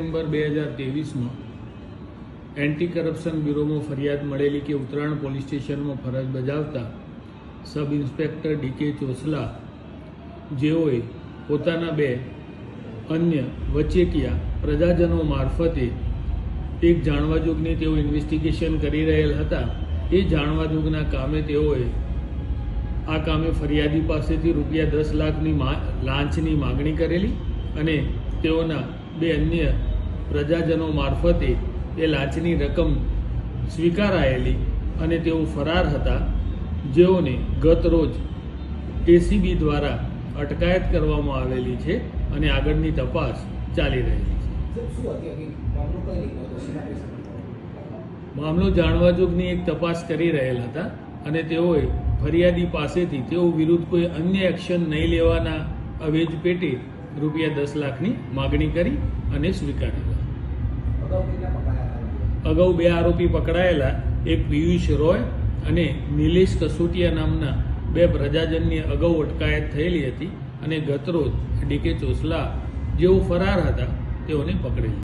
December બે હજાર ત્રેવીસમાં એન્ટી કરપ્શન બ્યુરોમાં ફરિયાદ મળેલી કે ઉત્તરાયણ પોલીસ સ્ટેશનમાં ફરજ બજાવતા સબ ઇન્સ્પેક્ટર ડીકે ચોસલા જેઓએ પોતાના બે અન્ય વચેટિયા પ્રજાજનો મારફતે એક જાણવાજોગની તેઓ ઇન્વેસ્ટિગેશન કરી રહેલ હતા. એ જાણવાજોગના કામે તેઓએ આ કામે ફરિયાદી પાસેથી રૂપિયા દસ લાખની લાંચની માગણી કરેલી અને તેઓના બે અન્ય પ્રજાજનો મારફતે એ લાંચની રકમ સ્વીકારાયેલી અને તેઓ ફરાર હતા જેઓને ગત રોજ એસીબી દ્વારા અટકાયત કરવામાં આવેલી છે અને આગળની તપાસ ચાલી રહેલી છે? મામલો જાણવા જાણવાજોગની એક તપાસ કરી રહેલ હતા અને તેઓએ ફરિયાદી પાસેથી તેઓ વિરુદ્ધ કોઈ અન્ય એક્શન નહીં લેવાના અવેજ પેટે રૂપિયા દસ લાખની માગણી કરી અને સ્વીકારેલા અગાઉ કેટલા પકડાયા હતા? અગાઉ બે આરોપી પકડાયેલા, એક પિયુષ રોય અને નિલેશ કસોટિયા નામના બે પ્રજાજનની અગાઉ અટકાયત થયેલી હતી અને ગતરોજ ડીકે ચોસલા જેઓ ફરાર હતા, તેઓને પકડેલી